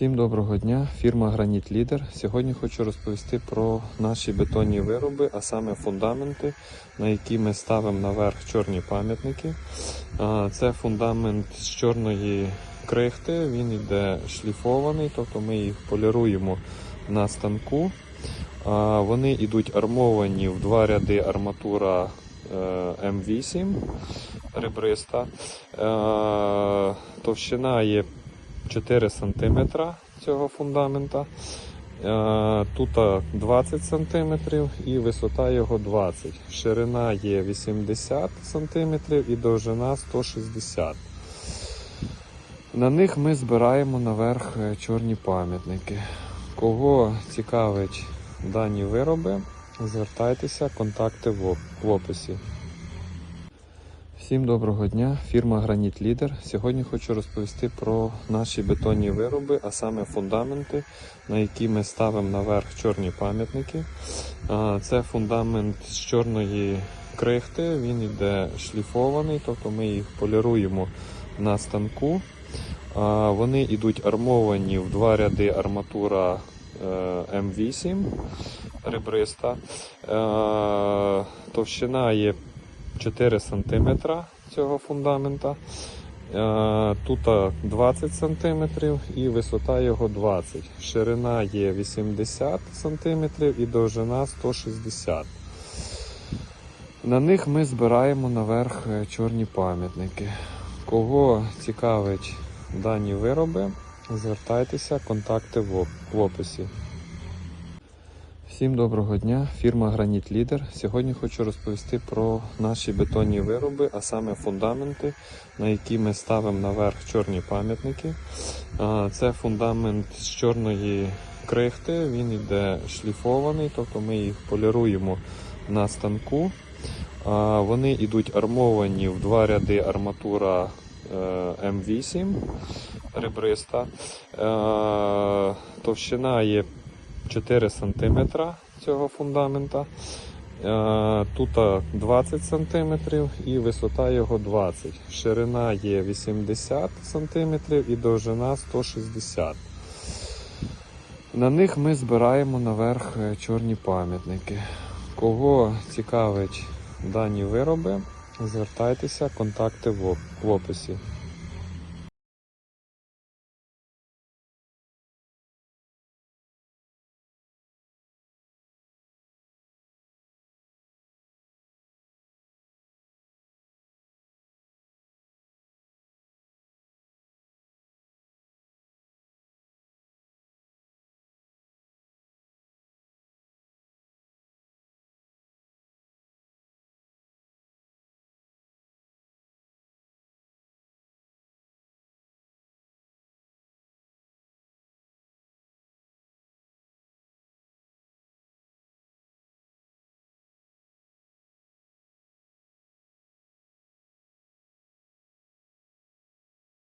Всім доброго дня, фірма Граніт Лідер. Сьогодні хочу розповісти про наші бетонні вироби, а саме фундаменти, на які ми ставимо наверх чорні пам'ятники. Це фундамент з чорної крихти, він йде шліфований, тобто ми їх поліруємо на станку. Вони йдуть армовані в два ряди арматура е, М8 ребриста. Е, Товщина є 4 см цього фундамента. Е, Тут 20 см і висота його 20 Ширина є 80 см і довжина 160 см. На них ми збираємо наверх е, чорні пам'ятники. Кого цікавить дані вироби, звертайтеся, контакти в описі. Всім доброго дня, фірма Граніт Лідер. Сьогодні хочу розповісти про наші бетонні вироби, а саме фундаменти, на які ми ставимо наверх чорні пам'ятники. Це фундамент з чорної крихти, він йде шліфований, тобто ми їх поліруємо на станку. Вони йдуть армовані в два ряди арматура е, М8 ребриста. Е, Товщина є 4 см цього фундамента. Е, Тут 20 см і висота його 20 Ширина є 80 см і довжина 160 см. На них ми збираємо наверх е, чорні пам'ятники. Кого цікавить дані вироби, звертайтеся, контакти в описі. Всім доброго дня, фірма Граніт Лідер. Сьогодні хочу розповісти про наші бетонні вироби, а саме фундаменти, на які ми ставимо наверх чорні пам'ятники. Це фундамент з чорної крихти, він йде шліфований, тобто ми їх поліруємо на станку. Вони йдуть армовані в два ряди арматура е, М8 ребриста. Е, Товщина є 4 см цього фундамента. Е, Тут 20 см і висота його 20 Ширина є 80 см і довжина 160 см. На них ми збираємо наверх е, чорні пам'ятники. Кого цікавить дані вироби, звертайтеся, контакти в описі.